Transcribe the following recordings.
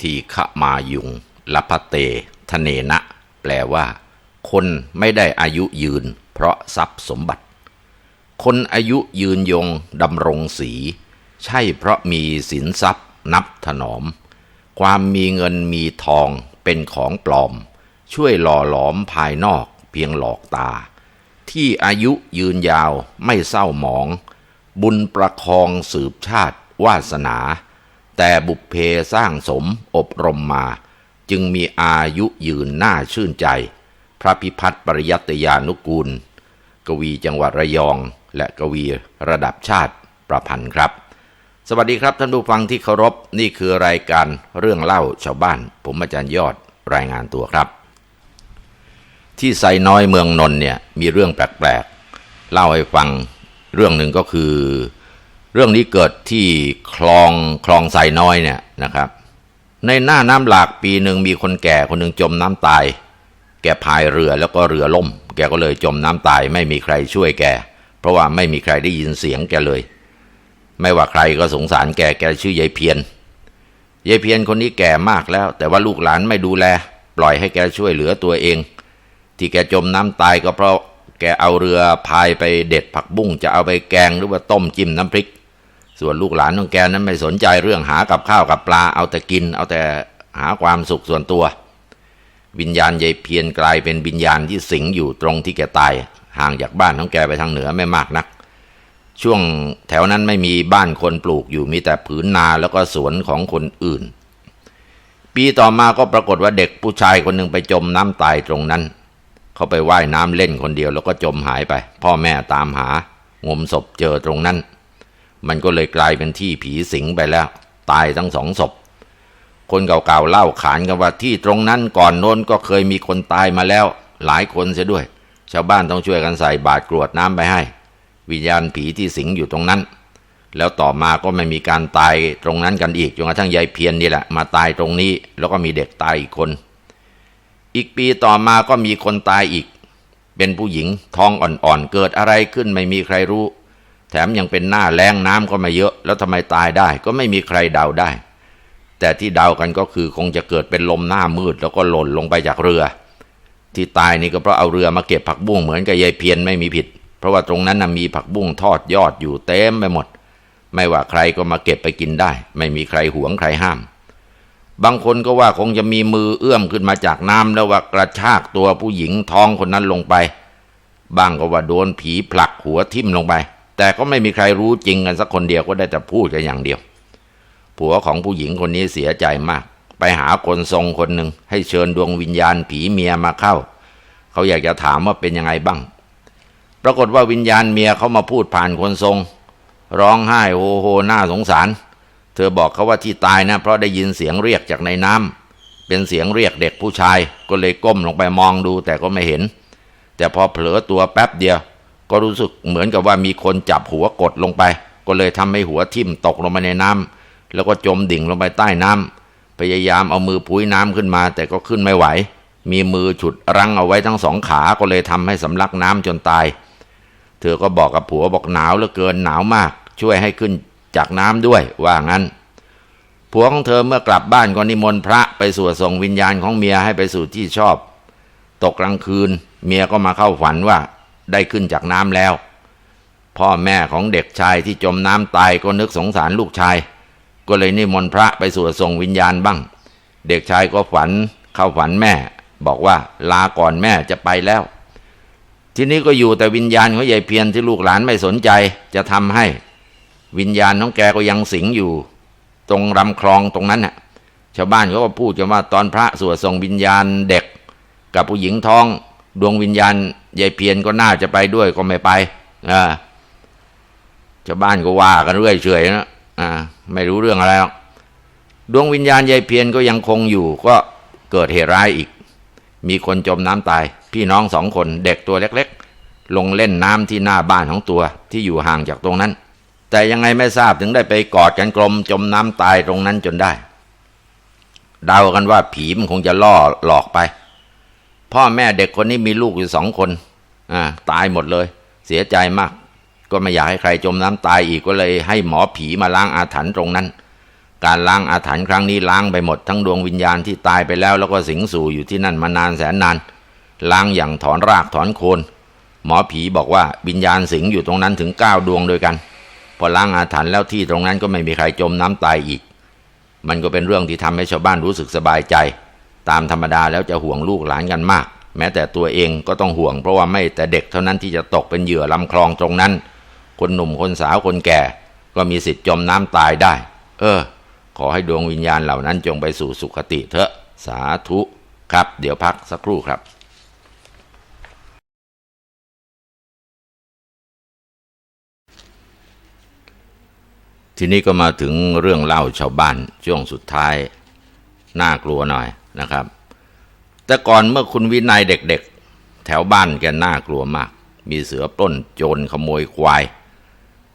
ทีขมายุงลพเต ทเนนะ แปลว่า คนไม่ได้อายุยืน เพราะทรัพย์สมบัติ คนอายุยืนยงดำรงสี ใช่เพราะมีสินทรัพย์นับถนอม ความมีเงินมีทองเป็นของปลอม ช่วยหล่อหลอมภายนอกเพียงหลอกตา ที่อายุยืนยาวไม่เศร้าหมอง บุญประคองสืบชาติวาสนา แต่บุพเพสร้างสมอบรมมา จึงมีอายุยืนน่าชื่นใจ พระพิพัฒน์ปริยัตยานุกูล กวีจังหวัดระยอง และกวีระดับชาติประพันธ์ครับ สวัสดีครับท่านผู้ฟังที่เคารพนี่คือรายการเรื่องเล่าชาวบ้าน ผมอาจารย์ยอดรายงานตัวครับ ที่ไซน้อยเมืองนนเนี่ยมีเรื่องแปลกๆเล่าให้ฟังเรื่องหนึ่งก็คือ เรื่องนี้เกิดที่คลองคลองไซน้อยเนี่ยนะครับ ในหน้าน้ำหลากปีหนึ่งมีคนแก่คนหนึ่งจมน้ำตาย แกพายเรือแล้วก็เรือล่ม แกก็เลยจมน้ำตายไม่มีใครช่วยแก เพราะว่าไม่มีใครได้ยินเสียงแกเลย ไม่ว่าใครก็สงสารแกแกชื่อยายเพียนยายเพียนคนนี้แก่มากแล้ว แต่ว่าลูกหลานไม่ดูแล ปล่อยให้แกช่วยเหลือตัวเอง ที่แกจมน้ำตายก็เพราะแกเอาเรือพายไปเด็ดผักบุ้งจะเอาไปแกงหรือว่าต้มจิ้มน้ำพริก ส่วนลูกหลานของแกนั้นไม่สนใจเรื่องหากับข้าวกับปลาเอาแต่กิน เอาแต่หาความสุขส่วนตัว วิญญาณยายเพียนกลายเป็นวิญญาณที่สิงอยู่ตรงที่แกตาย ห่างจากบ้านของแกไปทางเหนือไม่มากนัก ช่วงแถวนั้นไม่มีบ้านคนปลูกอยู่มีแต่ผืนนาแล้วก็สวนของคนอื่น ปีต่อมาก็ปรากฏว่าเด็กผู้ชายคนหนึ่งไปจมน้ำตายตรงนั้น เขาไปว่ายน้ำเล่นคนเดียวแล้วก็จมหายไป พ่อแม่ตามหางมศพเจอตรงนั้น มันก็เลยกลายเป็นที่ผีสิงไปแล้ว ตายทั้งสองศพ คนเก่าๆเล่าขานกันว่าที่ตรงนั้นก่อนโน้นก็เคยมีคนตายมาแล้ว หลายคนเสียด้วย ชาวบ้านต้องช่วยกันใส่บาตรกรวดน้ำไปให้ วิญญาณผีที่สิงอยู่ตรงนั้น แล้วต่อมาก็ไม่มีการตายตรงนั้นกันอีกจนกระทั่งยายเพียนนี่แหละ มาตายตรงนี้ แล้วก็มีเด็กตายอีกคน อีกปีต่อมาก็มีคนตายอีก เป็นผู้หญิงท้องอ่อนๆเกิดอะไรขึ้นไม่มีใครรู้ แถมยังเป็นหน้าแรงน้ำก็ไม่เยอะ แล้วทำไมตายได้ก็ไม่มีใครเดาได้ แต่ที่เดากันก็คือคงจะเกิดเป็นลมหน้ามืดแล้วก็หล่นลงไปจากเรือ ที่ตายนี่ก็เพราะเอาเรือมาเก็บผักบุ้งเหมือนกับยายเพียนไม่มีผิด เพราะว่าตรงนั้นนะมีผักบุ้งทอดยอดอยู่เต็มไปหมด ไม่ว่าใครก็มาเก็บไปกินได้ ไม่มีใครหวงใครห้าม บางคนก็ว่าคงจะมีมือเอื้อมขึ้นมาจากน้ำแล้วว่ากระชากตัวผู้หญิงท้องคนนั้นลงไปบางก็ว่าโดนผีผลักหัวทิ่มลงไป แต่ก็ไม่มีใครรู้จริงกันสักคนเดียวก็ได้แต่พูดกันอย่างเดียว ผัวของผู้หญิงคนนี้เสียใจมาก ไปหาคนทรงคนหนึ่งให้เชิญดวงวิญญาณผีเมียมาเข้า เขาอยากจะถามว่าเป็นยังไงบ้าง ปรากฏว่าวิญญาณเมียเขามาพูดผ่านคนทรง ร้องไห้โฮโฮน่าสงสาร เธอบอกเขาว่าที่ตายนะ เพราะได้ยินเสียงเรียกจากในน้ำเป็นเสียงเรียกเด็กผู้ชาย ก็เลยก้มลงไปมองดูแต่ก็ไม่เห็น แต่พอเผลอตัวแป๊บเดียว ก็รู้สึกเหมือนกับว่ามีคนจับหัวกดลงไป ก็เลยทำให้หัวทิ่มตกลงไปในน้ำแล้วก็จมดิ่งลงไปใต้น้ำพยายามเอามือพุ้ยน้ำขึ้นมา แต่ก็ขึ้นไม่ไหว มีมือฉุดรั้งเอาไว้ทั้งสองขาก็เลยทำให้สำลักน้ำจนตาย เธอก็บอกกับผัวบอกหนาวเหลือเกินหนาวมาก ช่วยให้ขึ้นจากน้ำด้วยว่างั้นผัวของเธอเมื่อกลับบ้านก็นิมนต์พระไปสวดส่งวิญญาณของเมียให้ไปสู่ที่ชอบ ตกกลางคืน เมียก็มาเข้าฝันว่า ได้ขึ้นจากน้ำแล้ว พ่อแม่ของเด็กชายที่จมน้ำตายก็นึกสงสารลูกชาย ก็เลยนิมนต์พระไปสวดส่งวิญญาณบ้าง เด็กชายก็ฝันเข้าฝันแม่ บอกว่าลาก่อนแม่จะไปแล้ว ทีนี้ก็อยู่แต่วิญญาณของยายเพียนที่ลูกหลานไม่สนใจจะทำให้ วิญญาณของแกก็ยังสิงอยู่ ตรงลำคลองตรงนั้นน่ะชาวบ้านเขาก็พูดกันว่าตอนพระสวดส่งวิญญาณเด็ก กับผู้หญิงท้องดวงวิญญาณ ยายเพียนก็น่าจะไปด้วยก็ไม่ไปอ่าชาวบ้านก็ว่ากันเรื่อยเฉยนะอ่า ไม่รู้เรื่องอะไรหรอกดวงวิญญาณยายเพียนก็ยังคงอยู่ก็เกิดเหตุร้ายอีก มีคนจมน้ำตาย พี่น้องสองคนเด็กตัวเล็กๆ ลงเล่นน้ำที่หน้าบ้านของตัวที่อยู่ห่างจากตรงนั้น แต่ยังไงไม่ทราบถึงได้ไปกอดกันกลมจมน้ำตายตรงนั้นจนได้ เดากันว่าผีมันคงจะล่อหลอกไป พ่อแม่เด็กคนนี้มีลูกอยู่สองคนอ่าตายหมดเลย เสียใจมาก ก็ไม่อยากให้ใครจมน้ำตายอีกก็เลยให้หมอผีมาล้างอาถรรพ์ตรงนั้น การล้างอาถรรพ์ครั้งนี้ล้างไปหมดทั้งดวงวิญญาณที่ตายไปแล้ว แล้วก็สิงสู่อยู่ที่นั่นมานานแสนนาน ล้างอย่างถอนรากถอนโคนหมอผีบอกว่าวิญญาณสิงอยู่ตรงนั้นถึงเก้าดวงด้วยกัน พอล้างอาถรรพ์แล้วที่ตรงนั้นก็ไม่มีใครจมน้ำตายอีก มันก็เป็นเรื่องที่ทำให้ชาวบ้านรู้สึกสบายใจ ตามธรรมดาแล้วจะห่วงลูกหลานกันมาก แม้แต่ตัวเองก็ต้องห่วง เพราะว่าไม่แต่เด็กเท่านั้นที่จะตกเป็นเหยื่อลำคลองตรงนั้น คนหนุ่มคนสาวคนแก่ ก็มีสิทธิ์จมน้ำตายได้ เออ ขอให้ดวงวิญญาณเหล่านั้นจงไปสู่สุคติเถอะ สาธุครับ เดี๋ยวพักสักครู่ครับทีนี้ก็มาถึงเรื่องเล่าชาวบ้านช่วงสุดท้าย น่ากลัวหน่อย นะครับ แต่ก่อนเมื่อคุณวินัยเด็กๆ แถวบ้านแกน่ากลัวมาก มีเสือปล้นโจรขโมยควาย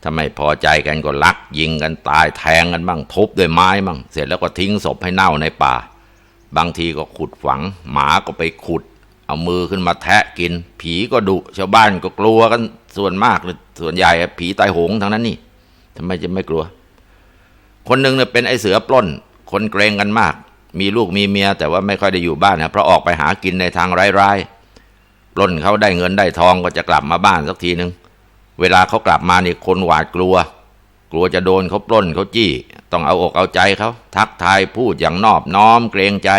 ถ้าไม่พอใจกันก็ลัก ยิงกันตายแทงกันบ้างทุบด้วยไม้บ้างเสร็จแล้วก็ทิ้งศพให้เน่าในป่า บางทีก็ขุดฝัง หมาก็ไปขุด เอามือขึ้นมาแทะกิน ผีก็ดุชาวบ้านก็กลัวกันส่วนมากส่วนใหญ่ผีตายโหงทั้งนั้นนี่ทำไมจะไม่กลัว คนหนึ่งเนี่ยเป็นไอเสือปล้น คนเกรงกันมาก มีลูกมีเมีย แต่ว่าไม่ค่อยได้อยู่บ้านนะเพราะออกไปหากินในทางร้ายๆปล้นเขาได้เงินได้ทองก็จะกลับมาบ้านสักทีหนึ่งเวลาเขากลับมานี่คนหวาดกลัว กลัวจะโดนเขาปล้นเขาจี้ ต้องเอาอกเอาใจเขาทักทายพูดอย่างนอบน้อมเกรงใจ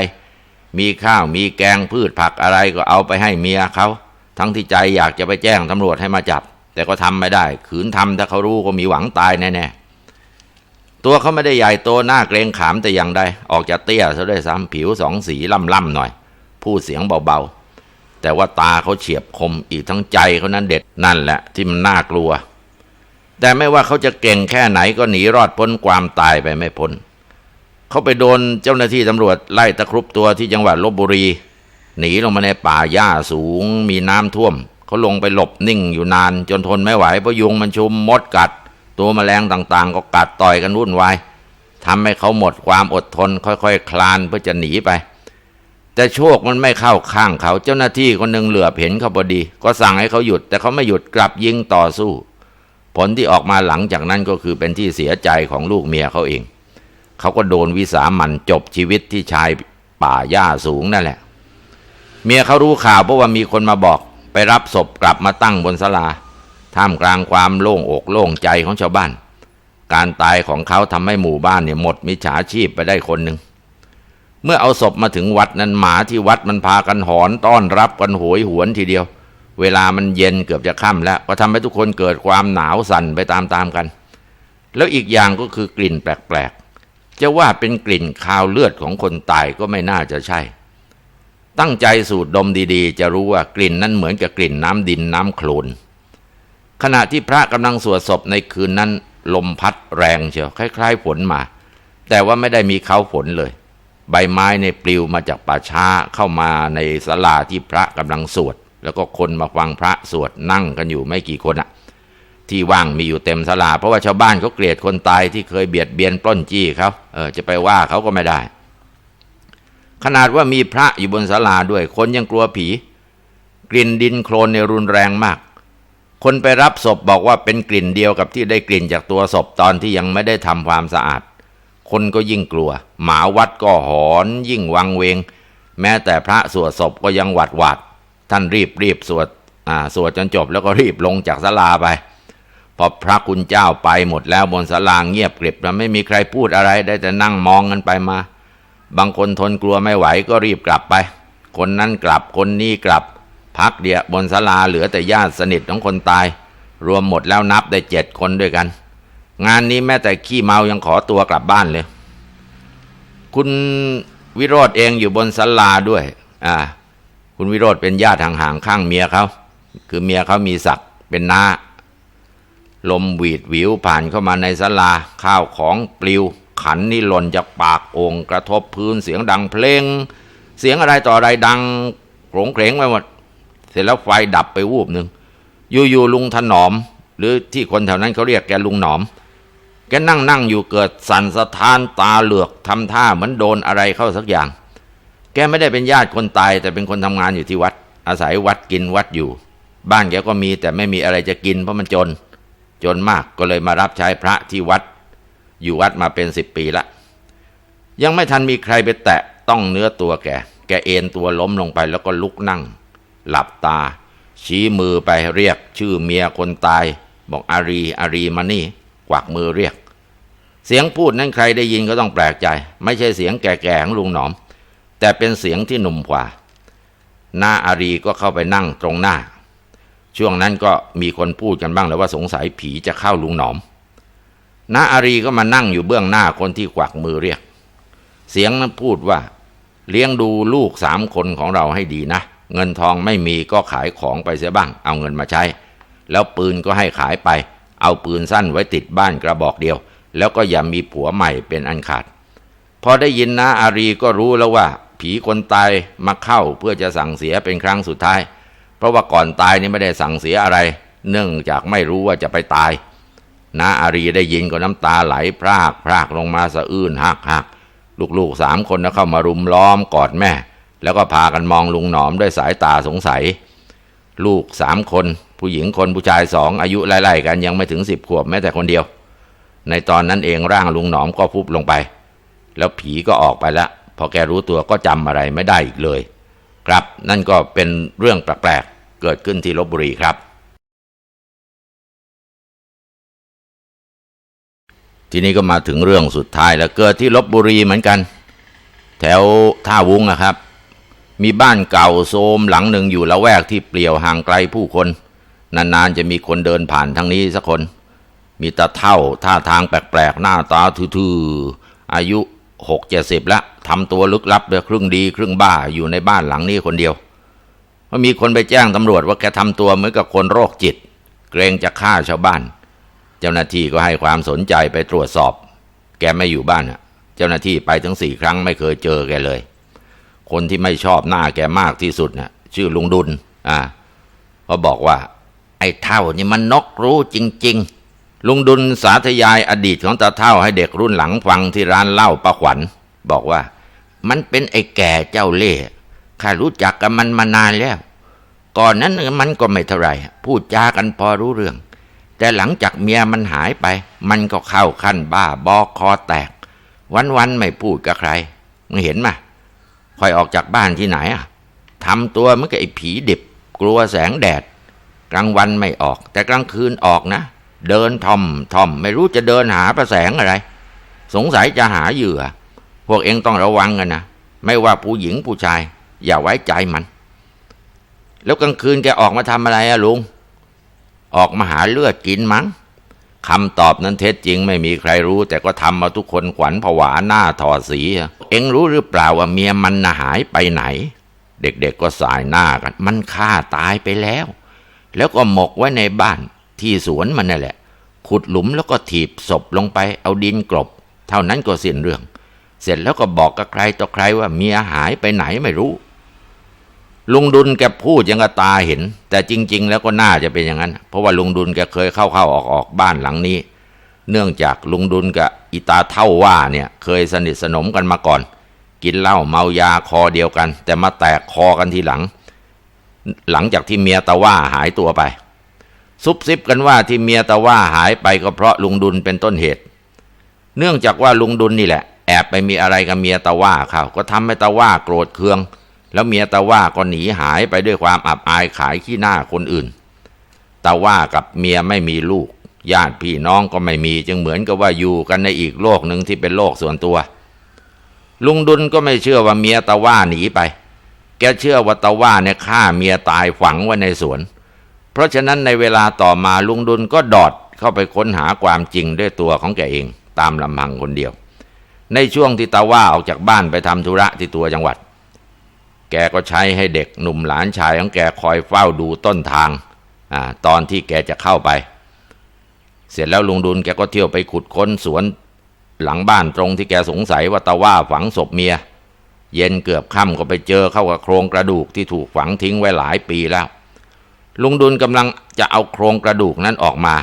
มีข้าวมีแกงพืชผักอะไรก็เอาไปให้เมียเขาทั้งที่ใจอยากจะไปแจ้งตำรวจให้มาจับ แต่ก็ทำไม่ได้ ขืนทำถ้าเขารู้ก็มีหวังตายแน่ๆ ตัวเขาไม่ได้ใหญ่โตหน้าเกรงขามแต่อย่างใดออกจะเตี้ยซะด้วยซ้ำผิวสองสีล่ำๆหน่อย พูดเสียงเบาๆ แต่ว่าตาเขาเฉียบคมอีกทั้งใจเขานั้นเด็ดนั่นแหละที่มันน่ากลัว แต่ไม่ว่าเขาจะเก่งแค่ไหนก็หนีรอดพ้นความตายไปไม่พ้นเขาไปโดนเจ้าหน้าที่ตำรวจไล่ตะครุบตัวที่จังหวัดลบบุรี หนีลงมาในป่าหญ้าสูง มีน้ำท่วม เขาลงไปหลบนิ่งอยู่นาน จนทนไม่ไหวเพราะยุงมันชุมมดกัด ตัวแมลงต่างๆ ก็กัดต่อยกันวุ่นวายทำให้เขาหมดความอดทน ค่อยๆคคลานเพื่อจะหนีไป แต่โชคมันไม่เข้าข้างเขา เจ้าหน้าที่คนหนึ่งเหลือบเห็นเขาพอดี ก็สั่งให้เขาหยุด แต่เขาไม่หยุดกลับยิงต่อสู้ ผลที่ออกมาหลังจากนั้นก็คือเป็นที่เสียใจของลูกเมียเขาเอง เขาก็โดนวิสามันจบชีวิตที่ชายป่าหญ้าสูงนั่นแหละ เมียเขารู้ข่าวเพราะว่ามีคนมาบอก ไปรับศพกลับมาตั้งบนศาลา ท่ามกลางความโล่งอกโล่งใจของชาวบ้าน การตายของเขาทำให้หมู่บ้านเนี่ยหมดมิจฉาชีพไปได้คนหนึ่ง เมื่อเอาศพมาถึงวัดนั้นหมาที่วัดมันพากันหอนต้อนรับกันโหยหวนทีเดียว เวลามันเย็นเกือบจะค่ำแล้ว ก็ทำให้ทุกคนเกิดความหนาวสั่นไปตามๆกัน แล้วอีกอย่างก็คือกลิ่นแปลกๆ จะว่าเป็นกลิ่นคาวเลือดของคนตายก็ไม่น่าจะใช่ตั้งใจสูดดมดีๆ จะรู้ว่ากลิ่นนั้นเหมือนกับกลิ่นน้ำดินน้ำโคลน ขณะที่พระกำลังสวดศพในคืนนั้น ลมพัดแรงเชียวคล้ายๆฝนมา แต่ว่าไม่ได้มีเขาฝนเลย ใบไม้ในปลิวมาจากป่าช้าเข้ามาในศาลาที่พระกำลังสวด แล้วก็คนมาฟังพระสวดนั่งกันอยู่ไม่กี่คนอะที่ว่างมีอยู่เต็มศาลา เพราะว่าชาวบ้านเขาเกลียดคนตายที่เคยเบียดเบียนปล้นจี้เขาเออจะไปว่าเขาก็ไม่ได้ ขนาดว่ามีพระอยู่บนศาลาด้วยคนยังกลัวผี กลิ่นดินโคลนในรุนแรงมาก คนไปรับศพบอกว่าเป็นกลิ่นเดียวกับที่ได้กลิ่นจากตัวศพตอนที่ยังไม่ได้ทำความสะอาด คนก็ยิ่งกลัว หมาวัดก็หอน ยิ่งวังเวง แม้แต่พระสวดศพก็ยังหวาดหวาดท่านรีบรีบสวดอ่าสวดจนจบแล้วก็รีบลงจากศาลาไป พอพระคุณเจ้าไปหมดแล้วบนศาลาเงียบกริบแล้วไม่มีใครพูดอะไรได้แต่นั่งมองกันไปมา บางคนทนกลัวไม่ไหวก็รีบกลับไป คนนั้นกลับคนนี้กลับ พักเดียวบนศาลาเหลือแต่ญาติสนิทของคนตาย รวมหมดแล้วนับได้เจ็ดคนด้วยกัน งานนี้แม้แต่ขี้เมายังขอตัวกลับบ้านเลย คุณวิโรธเองอยู่บนศาลาด้วย อ่า คุณวิโรธเป็นญาติห่างๆข้างเมียเขาคือเมียเขามีศักดิ์เป็นน้าลมหวีดหวิวผ่านเข้ามาในศาลาข้าวของปลิว ขันนี่หล่นจากปากโอ่งกระทบพื้นเสียงดังเพลง เสียงอะไรต่ออะไรดังโขงเครงไปหมด เสร็จแล้วไฟดับไปวูบหนึ่งอยู่ๆลุงถนอม หรือที่คนแถวนั้นเขาเรียกแกลุงหนอม แกนั่งนั่งอยู่เกิดสั่นสะท้านตาเหลือกทำท่าเหมือนโดนอะไรเข้าสักอย่าง แกไม่ได้เป็นญาติคนตาย แต่เป็นคนทำงานอยู่ที่วัด อาศัยวัดกินวัดอยู่ บ้านแกก็มีแต่ไม่มีอะไรจะกินเพราะมันจน จนมากก็เลยมารับใช้พระที่วัด อยู่วัดมาเป็นสิบปีละยังไม่ทันมีใครไปแตะต้องเนื้อตัวแก แกเอ็นตัวล้มลงไปแล้วก็ลุกนั่ง หลับตา ชี้มือไปเรียกชื่อเมียคนตาย บอกอารีอารีมานี่ กวักมือเรียก เสียงพูดนั้นใครได้ยินก็ต้องแปลกใจ ไม่ใช่เสียงแก่ๆของลุงหนอม แต่เป็นเสียงที่หนุ่มกว่า หน้าอารีก็เข้าไปนั่งตรงหน้า ช่วงนั้นก็มีคนพูดกันบ้างแล้วว่าสงสัยผีจะเข้าลุงหนอมน้าอารีก็มานั่งอยู่เบื้องหน้าคนที่กวักมือเรียก เสียงนั้นพูดว่า เลี้ยงดูลูกสามคนของเราให้ดีนะ เงินทองไม่มีก็ขายของไปเสียบ้าง เอาเงินมาใช้ แล้วปืนก็ให้ขายไป เอาปืนสั้นไว้ติดบ้านกระบอกเดียว แล้วก็อย่ามีผัวใหม่เป็นอันขาด พอได้ยินนะอารีก็รู้แล้วว่า ผีคนตายมาเข้าเพื่อจะสั่งเสียเป็นครั้งสุดท้าย เพราะว่าก่อนตายนี่ไม่ได้สั่งเสียอะไร เนื่องจากไม่รู้ว่าจะไปตายนาอารีได้ยินก็น้ำตาไหลพรากพรากลงมาสะอื้นหักหักลูกๆสามคนนะเข้ามารุมล้อมกอดแม่ แล้วก็พากันมองลุงหนอมด้วยสายตาสงสัย ลูกสามคน ผู้หญิงคนผู้ชายสองอายุไล่ๆกันยังไม่ถึงสิบขวบแม้แต่คนเดียว ในตอนนั้นเองร่างลุงหนอมก็ฟุบลงไป แล้วผีก็ออกไปล้วพอแกรู้ตัวก็จำอะไรไม่ได้อีกเลย ครับนั่นก็เป็นเรื่องแปลกๆเกิดขึ้นที่ลบบุรีครับ ทีนี้ก็มาถึงเรื่องสุดท้ายแล้วเกิดที่ลบบุรีเหมือนกัน แถวท่าวุ้งนะครับ มีบ้านเก่าโทรมหลังหนึ่งอยู่ละแวกที่เปลี่ยวห่างไกลผู้คน นานๆจะมีคนเดินผ่านทางนี้สักคน มีตาเท่าท่าทางแปลกๆ หน้าตาทื่อๆ อายุหกเจ็ดสิบแล้วทำตัวลึกลับเลยครึ่งดีครึ่งบ้าอยู่ในบ้านหลังนี้คนเดียวว่ามีคนไปแจ้งตำรวจว่าแกทำตัวเหมือนกับคนโรคจิต เกรงจะฆ่าชาวบ้าน เจ้าหน้าที่ก็ให้ความสนใจไปตรวจสอบ แกไม่อยู่บ้านเจ้าหน้าที่ไปถึงสี่ครั้งไม่เคยเจอแกเลย คนที่ไม่ชอบหน้าแกมากที่สุดเน่ะชื่อลุงดุลอ่าเขาบอกว่า ไอ้เท่านี่มันนกรู้จริง ๆ ลุงดุลสาธยายอดีตของตาเท่าให้เด็กรุ่นหลังฟังที่ร้านเหล้าป้าขวัญ บอกว่า มันเป็นไอ้แก่เจ้าเล่ห์ข้ารู้จักกับมันมานานแล้ว ก่อนนั้นมันก็ไม่เท่าไรพูดจากันพอรู้เรื่อง แต่หลังจากเมียมันหายไป มันก็เข้าขั้นบ้าบอคอแตก วันๆไม่พูดกับใครมึงเห็นไหม คอยออกจากบ้านที่ไหนอะทำตัวเหมือนกับไอ้ผีดิบ กลัวแสงแดด กลางวันไม่ออก แต่กลางคืนออกนะ เดินทอมทอม ไม่รู้จะเดินหาประแสงอะไร สงสัยจะหาเหยื่อ พวกเองต้องระวังกันนะไม่ว่าผู้หญิงผู้ชาย อย่าไว้ใจมัน แล้วกลางคืนแกออกมาทำอะไรอะลุง ออกมาหาเลือดกินมั้ง คำตอบนั้นเท็จจริงไม่มีใครรู้ แต่ก็ทำมาทุกคนขวัญผวาหน้าถอดสี เอ็งรู้หรือเปล่าว่าเมียมันน่ะหายไปไหน เด็กๆก็สายหน้ากัน มันฆ่าตายไปแล้ว แล้วก็หมกไว้ในบ้านที่สวนมันนั่นแหละ ขุดหลุมแล้วก็ถีบศพลงไปเอาดินกลบ เท่านั้นก็สิ้นเรื่อง เสร็จแล้วก็บอกกับใครต่อใครว่าเมียหายไปไหนไม่รู้ ลุงดุลแกพูดยังกับตาเห็น แต่จริง ๆ แล้วก็น่าจะเป็นอย่างนั้น เพราะว่าลุงดุลแกเคยเข้าๆออกๆบ้านหลังนี้ เนื่องจากลุงดุลกับอีตาเท่าว่าเนี่ยเคยสนิทสนมกันมาก่อน กินเหล้าเมายาคอเดียวกัน แต่มาแตกคอกันทีหลัง หลังจากที่เมียตาว่าหายตัวไป ซุบซิบกันว่าที่เมียตาว่าหายไปก็เพราะลุงดุลเป็นต้นเหตุ เนื่องจากว่าลุงดุลนี่แหละ แอบไปมีอะไรกับเมียตาว่าเขาก็ทำให้ตาว่าโกรธเคือง แล้วเมียตาว่าก็หนีหายไปด้วยความอับอายขายขี้หน้าคนอื่นตาว่ากับเมียไม่มีลูก ญาติพี่น้องก็ไม่มี จึงเหมือนกับว่าอยู่กันในอีกโลกหนึ่งที่เป็นโลกส่วนตัว ลุงดุลก็ไม่เชื่อว่าเมียตาว่าหนีไป แกเชื่อว่าตาว่าเนี่ยฆ่าเมียตายฝังไว้ในสวน เพราะฉะนั้นในเวลาต่อมาลุงดุลก็ดอดเข้าไปค้นหาความจริงด้วยตัวของแกเองตามลำพังคนเดียว ในช่วงที่ตาว่าออกจากบ้านไปทำธุระที่ตัวจังหวัด แกก็ใช้ให้เด็กหนุ่มหลานชายของแกคอยเฝ้าดูต้นทางอตอนที่แกจะเข้าไป เสร็จแล้วลุงดุลแกก็เที่ยวไปขุดค้นสวนหลังบ้านตรงที่แกสงสัยว่าตาว่าฝังศพเมีย เย็นเกือบค่ำก็ไปเจอเข้ากับโครงกระดูกที่ถูกฝังทิ้งไว้หลายปีแล้ว ลุงดุลกำลังจะเอาโครงกระดูกนั้นออกมา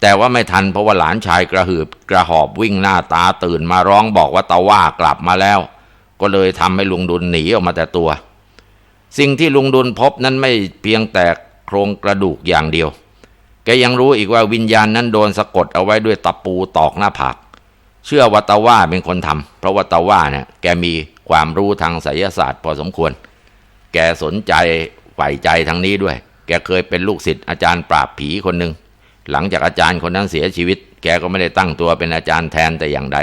แต่ว่าไม่ทันเพราะว่าหลานชายกระหืบกระหอบวิ่งหน้าตาตื่นมาร้องบอกว่าตาว่ากลับมาแล้ว ก็เลยทำให้ลุงดุลหนีออกมาแต่ตัว สิ่งที่ลุงดุลพบนั้นไม่เพียงแต่โครงกระดูกอย่างเดียว แกยังรู้อีกว่าวิญญาณนั้นโดนสะกดเอาไว้ด้วยตะปูตอกหน้าผาก เชื่อว่าตาว่าเป็นคนทำเพราะว่าตาว่าเนี่ยแกมีความรู้ทางไสยศาสตร์พอสมควร แกสนใจใฝ่ใจทางนี้ด้วย แกเคยเป็นลูกศิษย์อาจารย์ปราบผีคนหนึ่งหลังจากอาจารย์คนนั้นเสียชีวิต แกก็ไม่ได้ตั้งตัวเป็นอาจารย์แทนแต่อย่างใด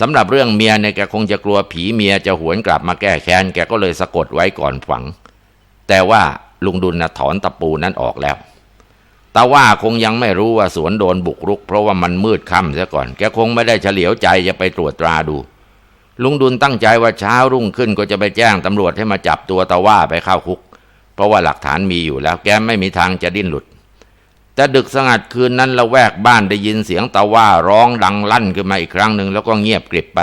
สำหรับเรื่องเมียเนี่ยแกคงจะกลัวผีเมียจะหวนกลับมาแก้แค้นแกก็เลยสะกดไว้ก่อนฝัง แต่ว่าลุงดุลนะถอนตะปูนั้นออกแล้วตาว่าคงยังไม่รู้ว่าสวนโดนบุกรุก เพราะว่ามันมืดค่ำเสียก่อน แกคงไม่ได้เฉลียวใจจะไปตรวจตราดู ลุงดุลตั้งใจว่าเช้ารุ่งขึ้นก็จะไปแจ้งตำรวจให้มาจับตัวตาว่าไปเข้าคุก เพราะว่าหลักฐานมีอยู่แล้วแกไม่มีทางจะดิ้นหลุด แต่ดึกสงัดคืนนั้นละแวกบ้านได้ยินเสียงตาว่าร้องดังลั่นขึ้นมาอีกครั้งหนึ่งแล้วก็เงียบกริบไป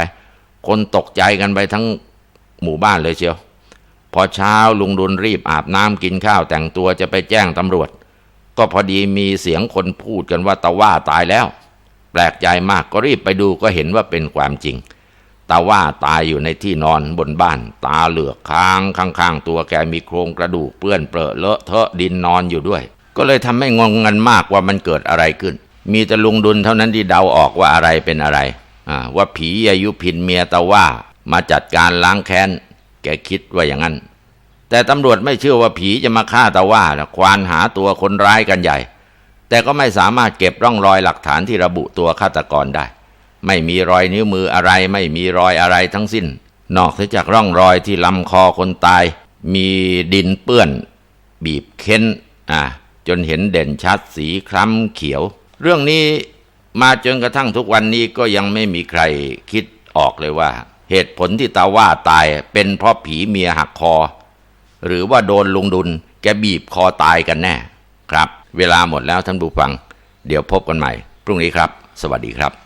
คนตกใจกันไปทั้งหมู่บ้านเลยเชียว พอเช้าลุงดุลรีบอาบน้ำกินข้าวแต่งตัวจะไปแจ้งตำรวจ ก็พอดีมีเสียงคนพูดกันว่าตาว่าตายแล้ว แปลกใจมากก็รีบไปดูก็เห็นว่าเป็นความจริงตาว่าตายอยู่ในที่นอนบนบ้าน ตาเหลือกค้างข้างๆ ตัวแกมีโครงกระดูกเปื้อนเปรอะเลอะเทอะดินนอนอยู่ด้วย ก็เลยทำให้งงงันมากว่ามันเกิดอะไรขึ้น มีแต่ลุงดุลเท่านั้นที่เดาออกว่าอะไรเป็นอะไรอ่าว่าผีอายุพินเมียตาว่า มาจัดการล้างแค้น แกคิดว่าอย่างนั้น แต่ตำรวจไม่เชื่อว่าผีจะมาฆ่าตาว่าควานหาตัวคนร้ายกันใหญ่ แต่ก็ไม่สามารถเก็บร่องรอยหลักฐานที่ระบุตัวฆาตกรได้ ไม่มีรอยนิ้วมืออะไร ไม่มีรอยอะไรทั้งสิ้น นอกจากร่องรอยที่ลำคอคนตาย มีดินเปื้อน บีบเค้น อ่า จนเห็นเด่นชัดสีคล้ำเขียว เรื่องนี้มาจนกระทั่งทุกวันนี้ก็ยังไม่มีใครคิดออกเลยว่า เหตุผลที่ตาว่าตายเป็นเพราะผีเมียหักคอ หรือว่าโดนลุงดุลแกบีบคอตายกันแน่ ครับ เวลาหมดแล้วท่านผู้ฟัง เดี๋ยวพบกันใหม่ พรุ่งนี้ครับ สวัสดีครับ